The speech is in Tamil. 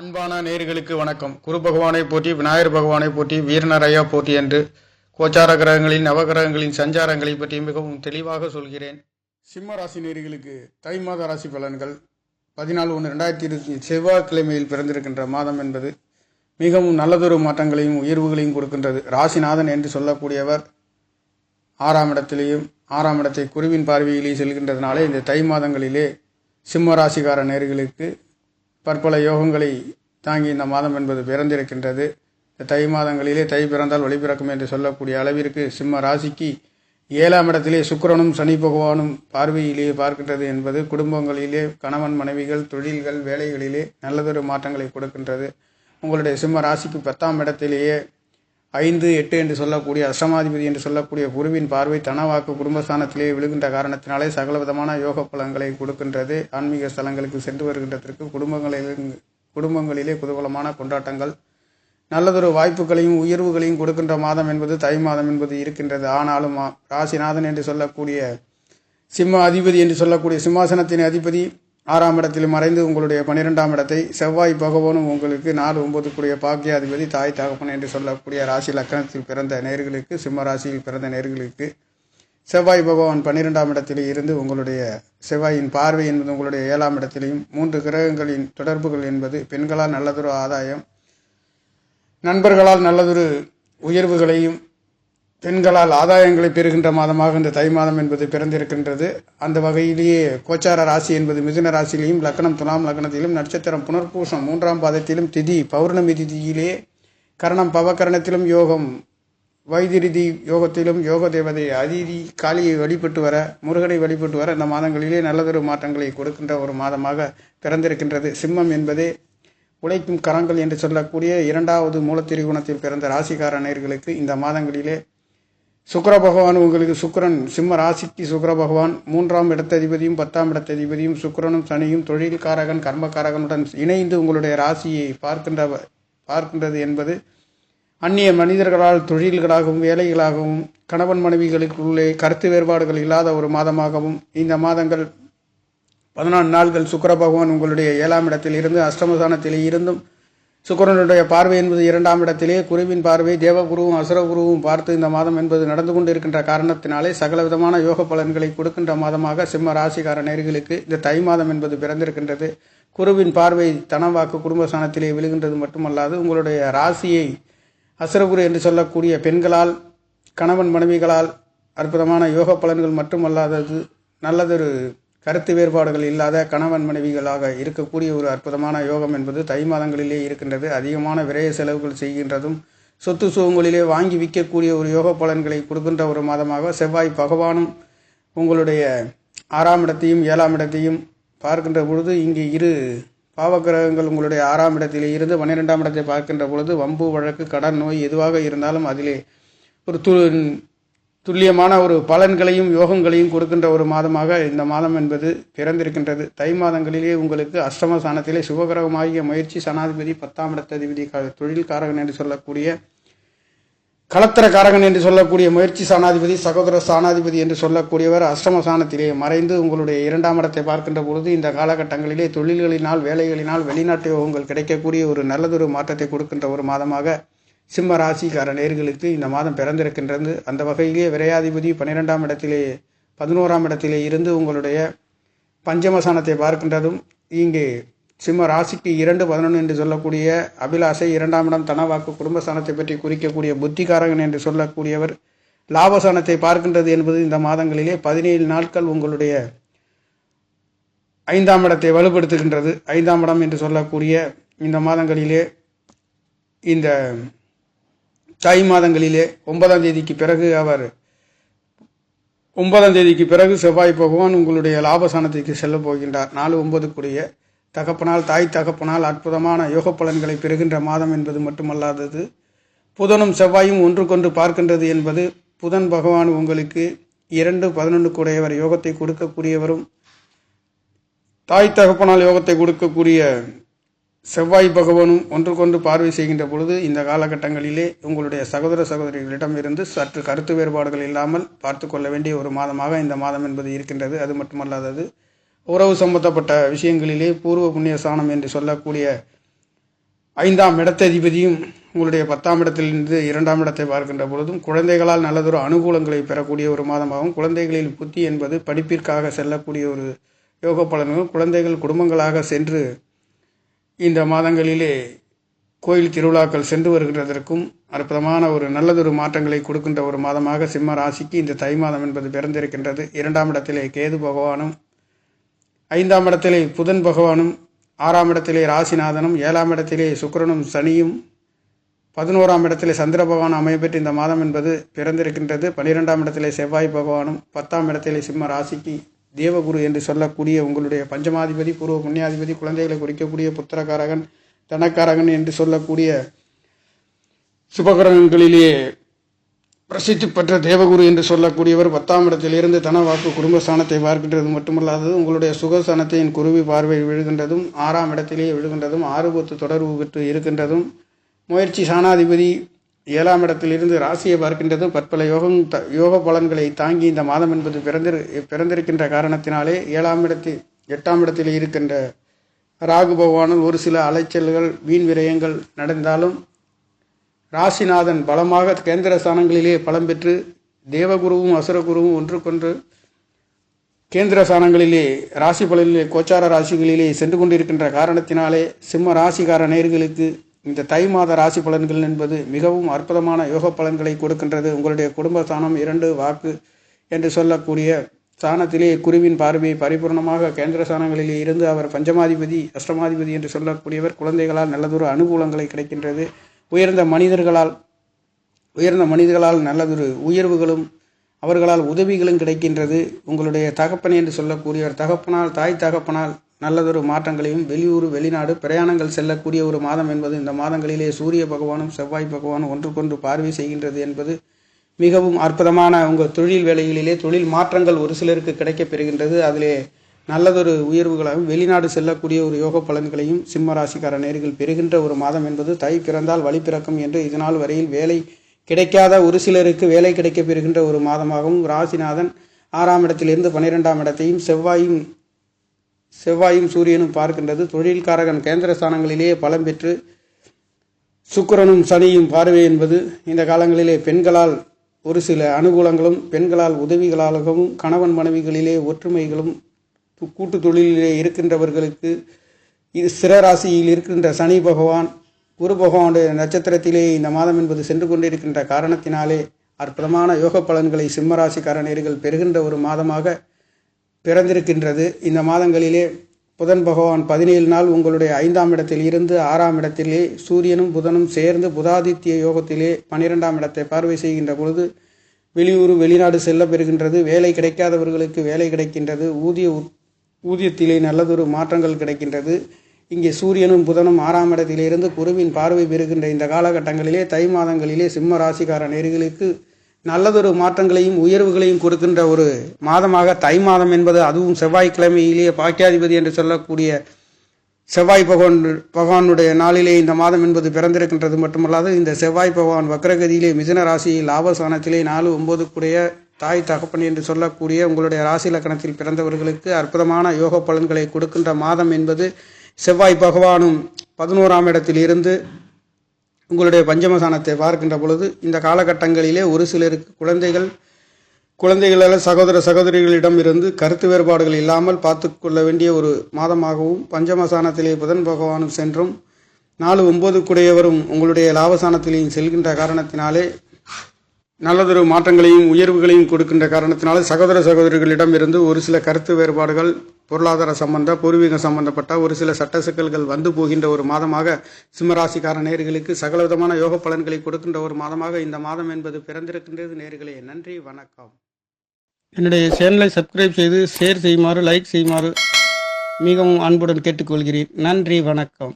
அன்பான நேர்களுக்கு வணக்கம். குரு பகவானை போற்றி விநாயகர் பகவானை போற்றி வீரநரையா போற்றி என்று கோச்சார கிரகங்களின் நவகிரகங்களின் சஞ்சாரங்களை பற்றி மிகவும் தெளிவாக சொல்கிறேன். சிம்ம ராசி நேர்களுக்கு தை மாத ராசி பலன்கள். பதினாலு ஒன்று ரெண்டாயிரத்தி இருபத்தி செவ்வாய்க்கிழமையில் பிறந்திருக்கின்ற மாதம் என்பது மிகவும் நல்லதொரு மாற்றங்களையும் உயர்வுகளையும் கொடுக்கின்றது. ராசிநாதன் என்று சொல்லக்கூடியவர் ஆறாம் இடத்திலேயும் ஆறாம் இடத்தை குருவின் பார்வையிலேயே செல்கின்றதுனாலே இந்த தை மாதங்களிலே சிம்ம ராசிக்கார நேர்களுக்கு பற்பல யோகங்களை தாங்கி இந்த மாதம் என்பது பிறந்திருக்கின்றது. இந்த தை மாதங்களிலே தை பிறந்தால் ஒளி பிறக்கும் என்று சொல்லக்கூடிய அளவிற்கு சிம்ம ராசிக்கு ஏழாம் இடத்திலே சுக்கரனும் சனி பகவானும் பார்வையிலேயே பார்க்கின்றது என்பது குடும்பங்களிலே கணவன் மனைவிகள் தொழில்கள் வேலைகளிலே நல்லதொரு மாற்றங்களை கொடுக்கின்றது. உங்களுடைய சிம்ம ராசிக்கு பத்தாம் இடத்திலேயே ஐந்து எட்டு என்று சொல்லக்கூடிய அஷ்டமாதிபதி என்று சொல்லக்கூடிய குருவின் பார்வை தனவாக்கு குடும்பஸ்தானத்திலே விழுகின்ற காரணத்தினாலே சகல விதமான யோக பலன்களை கொடுக்கின்றது. ஆன்மீக ஸ்தலங்களுக்கு சென்று வருகின்றதற்கு குடும்பங்களில் குடும்பங்களிலே குதூகலமான கொண்டாட்டங்கள். நல்லதொரு வாய்ப்புகளையும் உயர்வுகளையும் கொடுக்கின்ற மாதம் என்பது தை மாதம் என்பது இருக்கின்றது. ஆனாலும் ராசிநாதன் என்று சொல்லக்கூடிய சிம்ம அதிபதி என்று சொல்லக்கூடிய சிம்மாசனத்தின் அதிபதி ஆறாம் இடத்தில் மறைந்து உங்களுடைய பன்னிரெண்டாம் இடத்தை செவ்வாய் பகவானும் உங்களுக்கு நாலு ஒன்பதுக்குரிய பாக்கியாதிபதி தாய் தகப்பன் என்று சொல்லக்கூடிய ராசி லக்கணத்தில் பிறந்த நேர்களுக்கு சிம்ம ராசியில் பிறந்த நேர்களுக்கு செவ்வாய் பகவான் பன்னிரெண்டாம் இடத்தில் இருந்து உங்களுடைய செவ்வாயின் பார்வை என்பது உங்களுடைய ஏழாம் இடத்திலையும் மூன்று கிரகங்களின் தொடர்புகள் என்பது பெண்களால் நல்லதொரு ஆதாயம் நண்பர்களால் நல்லதொரு உயர்வுகளையும் பெண்களால் ஆதாயங்களை பெறுகின்ற மாதமாக இந்த தை மாதம் என்பது பிறந்திருக்கின்றது. அந்த வகையிலேயே கோச்சார ராசி என்பது மிதுன ராசியிலையும் லக்னம் துலாம் லக்னத்திலும் நட்சத்திரம் புனர்பூசம் மூன்றாம் பாதத்திலும் திதி பௌர்ணமி திதியிலே கரணம் பவகரணத்திலும் யோகம் வைதிரிதி யோகத்திலும் யோக தேவதை அதிதி காளியை வழிபட்டு வர முருகனை வழிபட்டு வர இந்த மாதங்களிலே நல்லதொரு மாற்றங்களை கொடுக்கின்ற ஒரு மாதமாக பிறந்திருக்கின்றது. சிம்மம் என்பதே உழைக்கும் கரங்கள் என்று சொல்லக்கூடிய இரண்டாவது மூலத்திரிகுணத்தில் பிறந்த ராசிக்கார நேர்களுக்கு இந்த மாதங்களிலே சுக்கர பகவான் உங்களுக்கு சுக்கரன் சிம்ம ராசிக்கு சுக்கர பகவான் மூன்றாம் இடத்ததிபதியும் பத்தாம் இடத்ததிபதியும் சுக்கரனும் சனியும் தொழில்காரகன் கர்மகாரகனுடன் இணைந்து உங்களுடைய ராசியை பார்க்கின்ற பார்க்கின்றது என்பது அந்நிய மனிதர்களால் தொழில்களாகவும் வேலைகளாகவும் கணவன் மனைவிகளுக்குள்ளே கருத்து வேறுபாடுகள் இல்லாத ஒரு மாதமாகவும் இந்த மாதங்கள் பதினான்கு நாள்கள் சுக்கர பகவான் உங்களுடைய ஏழாம் இடத்தில் இருந்து அஷ்டமதானத்தில் இருந்தும் சுக்கிரனுடைய பார்வை என்பது இரண்டாம் இடத்திலே குருவின் பார்வை தேவகுருவும் அசுரகுருவும் பார்த்து இந்த மாதம் என்பது நடந்து கொண்டிருக்கின்ற காரணத்தினாலே சகல விதமான யோக பலன்களை கொடுக்கின்ற மாதமாக சிம்ம ராசிக்கார நேர்களுக்கு இந்த தை மாதம் என்பது பிறந்திருக்கின்றது. குருவின் பார்வை தனவாக்கு குடும்பஸ்தானத்திலே விழுகின்றது மட்டுமல்லாது உங்களுடைய ராசியை அசுரகுரு என்று சொல்லக்கூடிய பெண்களால் கணவன் மனைவிகளால் அற்புதமான யோக பலன்கள் மட்டுமல்லாதது நல்லதொரு கருத்து வேறுபாடுகள் இல்லாத கணவன் மனைவிகளாக இருக்கக்கூடிய ஒரு அற்புதமான யோகம் என்பது தை மாதங்களிலே இருக்கின்றது. அதிகமான விரைய செலவுகள் செய்கின்றதும் சொத்து சுகங்களிலே வாங்கி விற்கக்கூடிய ஒரு யோக பலன்களை கொடுக்கின்ற ஒரு மாதமாக செவ்வாய் பகவானும் உங்களுடைய ஆறாம் இடத்தையும் ஏழாம் இடத்தையும் பார்க்கின்ற பொழுது இங்கே இரு பாவக்கிரகங்கள் உங்களுடைய ஆறாம் இடத்திலே இருந்து பன்னிரெண்டாம் இடத்தை பார்க்கின்ற பொழுது வம்பு வழக்கு கடன் நோய் எதுவாக இருந்தாலும் அதிலே ஒரு து துல்லியமான ஒரு பலன்களையும் யோகங்களையும் கொடுக்கின்ற ஒரு மாதமாக இந்த மாதம் என்பது பிறந்திருக்கின்றது. தை மாதங்களிலே உங்களுக்கு அஷ்டம சாணத்திலே சுபகிரகமாகிய முயற்சி சனாதிபதி பத்தாம் இடத்ததிபதி தொழில் தொழில்காரகன் என்று சொல்லக்கூடிய களத்திர காரகன் என்று சொல்லக்கூடிய முயற்சி சாணாதிபதி சகோதர சாணாதிபதி என்று சொல்லக்கூடியவர் அஷ்டம சாணத்திலே மறைந்து உங்களுடைய இரண்டாம் இடத்தை பார்க்கின்ற பொழுது இந்த காலகட்டங்களிலே தொழில்களினால் வேலைகளினால் வெளிநாட்டு யோகங்கள் கிடைக்கக்கூடிய ஒரு நல்லதொரு மாற்றத்தை கொடுக்கின்ற ஒரு மாதமாக சிம்ம ராசிக்கார நேர்களுக்கு இந்த மாதம் பிறந்திருக்கின்றது. அந்த வகையிலே விரையாதிபதி பன்னிரெண்டாம் இடத்திலே பதினோராம் இடத்திலே இருந்து உங்களுடைய பஞ்சமசானத்தை பார்க்கின்றதும் இங்கே சிம்ம ராசிக்கு இரண்டு பதினொன்று என்று சொல்லக்கூடிய அபிலாஷை இரண்டாம் இடம் தனவாக்கு குடும்பஸ்தானத்தை பற்றி குறிக்கக்கூடிய புத்திகாரகன் என்று சொல்லக்கூடியவர் லாபசானத்தை பார்க்கின்றது என்பது இந்த மாதங்களிலே பதினேழு நாட்கள் உங்களுடைய ஐந்தாம் இடத்தை வலுப்படுத்துகின்றது. ஐந்தாம் இடம் என்று சொல்லக்கூடிய இந்த மாதங்களிலே இந்த தை மாதங்களிலே ஒன்பதாம் தேதிக்கு பிறகு அவர் ஒன்பதாம் தேதிக்கு பிறகு செவ்வாய் பகவான் உங்களுடைய லாபசானத்திற்கு செல்ல போகின்றார். நாலு ஒன்பதுக்குரிய தகப்பனால் தாய் தகப்பனால் அற்புதமான யோக பலன்களை பெறுகின்ற மாதம் என்பது மட்டுமல்லாதது புதனும் செவ்வாயும் ஒன்றுக்கொன்று பார்க்கின்றது என்பது புதன் பகவான் உங்களுக்கு இரண்டு பதினொன்றுக்குடையவர் யோகத்தை கொடுக்கக்கூடியவரும் தாய் தகப்பனால் யோகத்தை கொடுக்கக்கூடிய செவ்வாய் பகவானும் ஒன்றுக்கொன்று பார்வை செய்கின்ற பொழுது இந்த காலகட்டங்களிலே உங்களுடைய சகோதர சகோதரிகளிடம் இருந்து சற்று கருத்து வேறுபாடுகள் இல்லாமல் பார்த்து கொள்ள வேண்டிய ஒரு மாதமாக இந்த மாதம் என்பது இருக்கின்றது. அது மட்டுமல்லாதது உறவு சம்பந்தப்பட்ட விஷயங்களிலே பூர்வ புண்ணிய ஸ்தானம் என்று சொல்லக்கூடிய ஐந்தாம் இடத்ததிபதியும் உங்களுடைய பத்தாம் இடத்திலிருந்து இரண்டாம் இடத்தை பார்க்கின்ற பொழுதும் குழந்தைகளால் நல்லதொரு அனுகூலங்களை பெறக்கூடிய ஒரு மாதமாகவும் குழந்தைகளில் புத்தி என்பது படிப்பிற்காக செல்லக்கூடிய ஒரு யோக பலன்களும் குழந்தைகள் குடும்பங்களாக சென்று இந்த மாதங்களிலே கோயில் திருவிழாக்கள் சென்று வருகின்றதற்கும் அற்புதமான ஒரு நல்லதொரு மாற்றங்களை கொடுக்கின்ற ஒரு மாதமாக சிம்ம ராசிக்கு இந்த தை மாதம் என்பது பிறந்திருக்கின்றது. இரண்டாம் இடத்திலே கேது பகவானும் ஐந்தாம் இடத்திலே புதன் பகவானும் ஆறாம் இடத்திலே ராசிநாதனும் ஏழாம் இடத்திலே சுக்கிரனும் சனியும் பதினோராம் இடத்திலே சந்திர பகவான் அமையப்பெற்று இந்த மாதம் என்பது பிறந்திருக்கின்றது. பன்னிரெண்டாம் இடத்திலே செவ்வாய் பகவானும் பத்தாம் இடத்திலே சிம்ம ராசிக்கு தேவகுரு என்று சொல்லக்கூடிய உங்களுடைய பஞ்சமாதிபதி பூர்வ புண்ணியாதிபதி குழந்தைகளை குறிக்கக்கூடிய புத்திரக்காரகன் தனக்காரகன் என்று சொல்லக்கூடிய சுபகிரகங்களிலே பிரசித்தி பெற்ற தேவகுரு என்று சொல்லக்கூடியவர் பத்தாம் இடத்திலிருந்து தன வாக்கு குடும்பஸ்தானத்தை பார்க்கின்றது மட்டுமல்லாது உங்களுடைய சுகஸ்தானத்தின் குருவி பார்வை விழுகின்றதும் ஆறாம் இடத்திலேயே விழுகின்றதும் ஆறுபத்து தொடர்பு பெற்று இருக்கின்றதும் முயற்சி சாணாதிபதி ஏழாம் இடத்திலிருந்து ராசியை பார்க்கின்றதும் பற்பல யோகம் த யோக பலன்களை தாங்கி இந்த மாதம் என்பது பிறந்திரு பிறந்திருக்கின்ற காரணத்தினாலே ஏழாம் இடத்தில் எட்டாம் இடத்தில் இருக்கின்ற ராகு பகவானும் ஒரு சில அலைச்சல்கள் வீண் விரயங்கள் நடந்தாலும் ராசிநாதன் பலமாக கேந்திர ஸ்தானங்களிலே பலம் பெற்று தேவகுருவும் அசுரகுருவும் ஒன்றுக்கொன்று கேந்திர ஸ்தானங்களிலே ராசி பலனிலே கோச்சார ராசிகளிலே சென்று கொண்டிருக்கின்ற காரணத்தினாலே சிம்ம ராசிகார நேர்களுக்கு இந்த தை மாத ராசி பலன்கள் என்பது மிகவும் அற்புதமான யோக பலன்களை கொடுக்கின்றது. உங்களுடைய குடும்ப ஸ்தானம் இரண்டு வாக்கு என்று சொல்லக்கூடிய ஸ்தானத்திலே குருவின் பார்வையை பரிபூர்ணமாக கேந்திர ஸ்தானங்களிலே இருந்து அவர் பஞ்சமாதிபதி அஷ்டமாதிபதி என்று சொல்லக்கூடியவர் குழந்தைகளால் நல்லதொரு அனுகூலங்களை கிடைக்கின்றது. உயர்ந்த மனிதர்களால் உயர்ந்த மனிதர்களால் நல்லதொரு உயர்வுகளும் அவர்களால் உதவிகளும் கிடைக்கின்றது. உங்களுடைய தகப்பன் என்று சொல்லக்கூடியவர் தகப்பனால் தாய் தகப்பனால் நல்லதொரு மாற்றங்களையும் வெளியூர் வெளிநாடு பிரயாணங்கள் செல்லக்கூடிய ஒரு மாதம் என்பது இந்த மாதங்களிலே சூரிய பகவானும் செவ்வாய் பகவானும் ஒன்றுக்கொன்று பார்வை செய்கின்றது என்பது மிகவும் அற்புதமான உங்கள் தொழில் வேலைகளிலே தொழில் மாற்றங்கள் ஒரு சிலருக்கு கிடைக்கப் பெறுகின்றது. அதிலே நல்லதொரு உயர்வுகளாகவும் வெளிநாடு செல்லக்கூடிய ஒரு யோக பலன்களையும் சிம்ம ராசிக்கார நேர்கள் பெறுகின்ற ஒரு மாதம் என்பது தை பிறந்தால் வழி பிறக்கும் என்று இதனால் வரையில் வேலை கிடைக்காத ஒரு சிலருக்கு வேலை கிடைக்கப் பெறுகின்ற ஒரு மாதமாகவும் ராசிநாதன் ஆறாம் இடத்திலிருந்து பன்னிரெண்டாம் இடத்தையும் செவ்வாயும் செவ்வாயும் சூரியனும் பார்க்கின்றது. தொழில்காரகன் கேந்திர ஸ்தானங்களிலேயே பலம் பெற்று சுக்கிரனும் சனியும் பார்வை என்பது இந்த காலங்களிலே பெண்களால் ஒரு சில அனுகூலங்களும் பெண்களால் உதவிகளாகவும் கணவன் மனைவிகளிலே ஒற்றுமைகளும் கூட்டு தொழிலிலே இருக்கின்றவர்களுக்கு இது சிறராசியில் இருக்கின்ற சனி பகவான் குரு பகவானுடைய நட்சத்திரத்திலே இந்த மாதம் என்பது சென்று கொண்டிருக்கின்ற காரணத்தினாலே அற்புதமான யோக பலன்களை சிம்மராசிக்காரணியர்கள் பெறுகின்ற ஒரு மாதமாக பிறந்திருக்கின்றது. இந்த மாதங்களிலே புதன் பகவான் பதினேழு நாள் உங்களுடைய ஐந்தாம் இடத்தில் இருந்து ஆறாம் இடத்திலே சூரியனும் புதனும் சேர்ந்து புதாதித்ய யோகத்திலே பன்னிரெண்டாம் இடத்தை பார்வை செய்கின்ற பொழுது வெளியூர் வெளிநாடு செல்ல பெறுகின்றது. வேலை கிடைக்காதவர்களுக்கு வேலை கிடைக்கின்றது. ஊதிய உத்- ஊதியத்திலே நல்லதொரு மாற்றங்கள் கிடைக்கின்றது. இங்கே சூரியனும் புதனும் ஆறாம் இடத்திலிருந்து குருவின் பார்வை பெறுகின்ற இந்த காலகட்டங்களிலே தை மாதங்களிலே சிம்ம ராசிக்கார நேர்களுக்கு நல்லதொரு மாற்றங்களையும் உயர்வுகளையும் கொடுக்கின்ற ஒரு மாதமாக தை மாதம் என்பது அதுவும் செவ்வாய்க்கிழமையிலேயே பாக்கியாதிபதி என்று சொல்லக்கூடிய செவ்வாய் பகவான் பகவானுடைய நாளிலே இந்த மாதம் என்பது பிறந்திருக்கின்றது மட்டுமல்லாது இந்த செவ்வாய் பகவான் வக்ரகதியிலே மிதுன ராசியில் லாபஸ்தானத்திலே நாலு ஒன்பதுக்குடைய தாய் தகப்பன் என்று சொல்லக்கூடிய உங்களுடைய ராசி லக்கணத்தில் பிறந்தவர்களுக்கு அற்புதமான யோக பலன்களை கொடுக்கின்ற மாதம் என்பது செவ்வாய் பகவானும் பதினோராம் இடத்தில் இருந்து உங்களுடைய பஞ்சமசானத்தை பார்க்கின்ற பொழுது இந்த காலகட்டங்களிலே ஒரு சிலருக்கு குழந்தைகள் குழந்தைகளால் சகோதர சகோதரிகளிடம் இருந்து கருத்து வேறுபாடுகள் இல்லாமல் பார்த்து கொள்ள வேண்டிய ஒரு மாதமாகவும் பஞ்சமசானத்திலே புதன் பகவானும் சென்றும் நாலு ஒன்பதுக்குடையவரும் உங்களுடைய லாபசானத்திலேயும் செல்கின்ற காரணத்தினாலே நல்லதொரு மாற்றங்களையும் உயர்வுகளையும் கொடுக்கின்ற காரணத்தினால சகோதர சகோதரிகளிடம் இருந்து ஒரு சில கருத்து வேறுபாடுகள் பொருளாதார சம்பந்த பூர்வீக சம்பந்தப்பட்ட ஒரு சில சட்ட சிக்கல்கள் வந்து போகின்ற ஒரு மாதமாக சிம்மராசிக்கார நேர்களுக்கு சகலவிதமான யோக பலன்களை கொடுக்கின்ற ஒரு மாதமாக இந்த மாதம் என்பது பிறந்திருக்கின்றது. நேர்களே நன்றி வணக்கம். என்னுடைய சேனலை சப்ஸ்கிரைப் செய்து ஷேர் செய்யுமாறு லைக் செய்யுமாறு மிகவும் அன்புடன் கேட்டுக்கொள்கிறேன். நன்றி வணக்கம்.